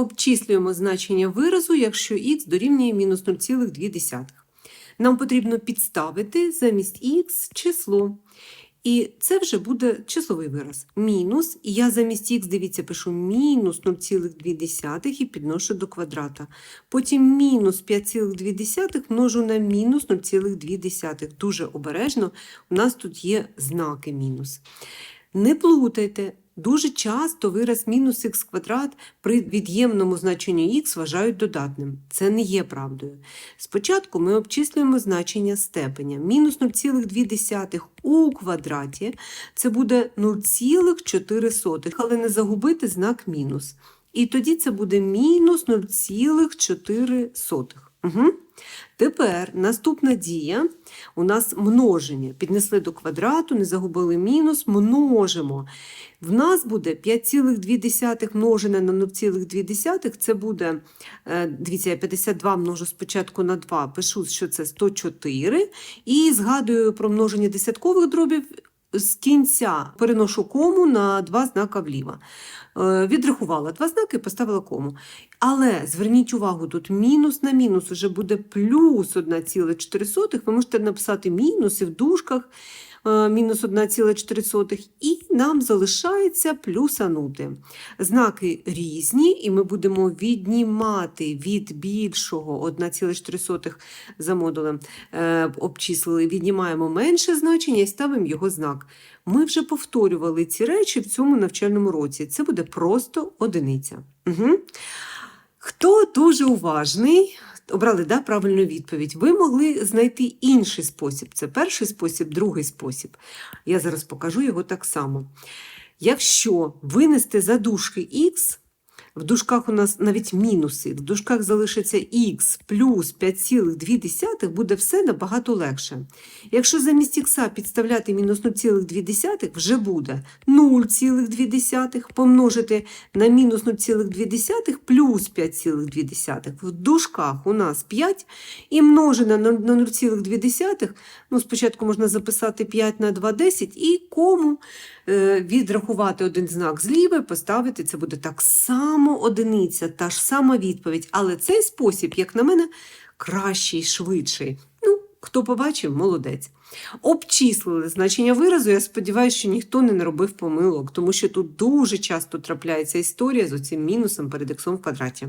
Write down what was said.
Обчислюємо значення виразу, якщо х дорівнює мінус 0,2. Нам потрібно підставити замість х число. І це вже буде числовий вираз. Мінус, і я замість х, дивіться, пишу мінус 0,2 і підношу до квадрата. Потім мінус 5,2 множу на мінус 0,2. Дуже обережно, у нас тут є знаки мінус. Не плутайте, дуже часто вираз мінус х квадрат при від'ємному значенню х вважають додатним. Це не є правдою. Спочатку ми обчислюємо значення степеня. Мінус 0,2 у квадраті це буде 0,4, але не загубити знак мінус. І тоді це буде мінус 0,4. Угу. Тепер наступна дія у нас множення. Піднесли до квадрату, не загубили мінус, множимо. В нас буде 5,2 множене на 0,2, це буде, е, дивіться, я 52 множу спочатку на 2, пишу, що це 104, і згадую про множення десяткових дробів, з кінця переношу кому на два знака вліво. Е, Відрахувала два знаки, і поставила кому. Але зверніть увагу, тут мінус на мінус вже буде плюс 1,4. Ви можете написати мінус і в дужках мінус 1,4, і нам залишається плюсанути. Знаки різні, і ми будемо віднімати від більшого 1,4 за модулем е, обчислили, віднімаємо менше значення і ставимо його знак. Ми вже повторювали ці речі в цьому навчальному році. Це буде просто одиниця. Угу. Хто дуже уважний, обрали да, правильну відповідь, ви могли знайти інший спосіб. Це перший спосіб, другий спосіб. Я зараз покажу його так само. Якщо винести задушки х, в дужках у нас навіть мінуси, в дужках залишиться х плюс 5,2, буде все набагато легше. Якщо замість х підставляти мінус 0,2, вже буде 0,2 помножити на мінус 0,2 плюс 5,2. В дужках у нас 5 і множене на 0,2, ну спочатку можна записати 5 на 2, 10 і кому е, відрахувати один знак зліва поставити, це буде так само одиниця, та ж сама відповідь. Але цей спосіб, як на мене, кращий, швидший. Ну, хто побачив, молодець. Обчислили значення виразу. Я сподіваюся, що ніхто не наробив помилок, тому що тут дуже часто трапляється історія з оцим мінусом перед іксом в квадраті.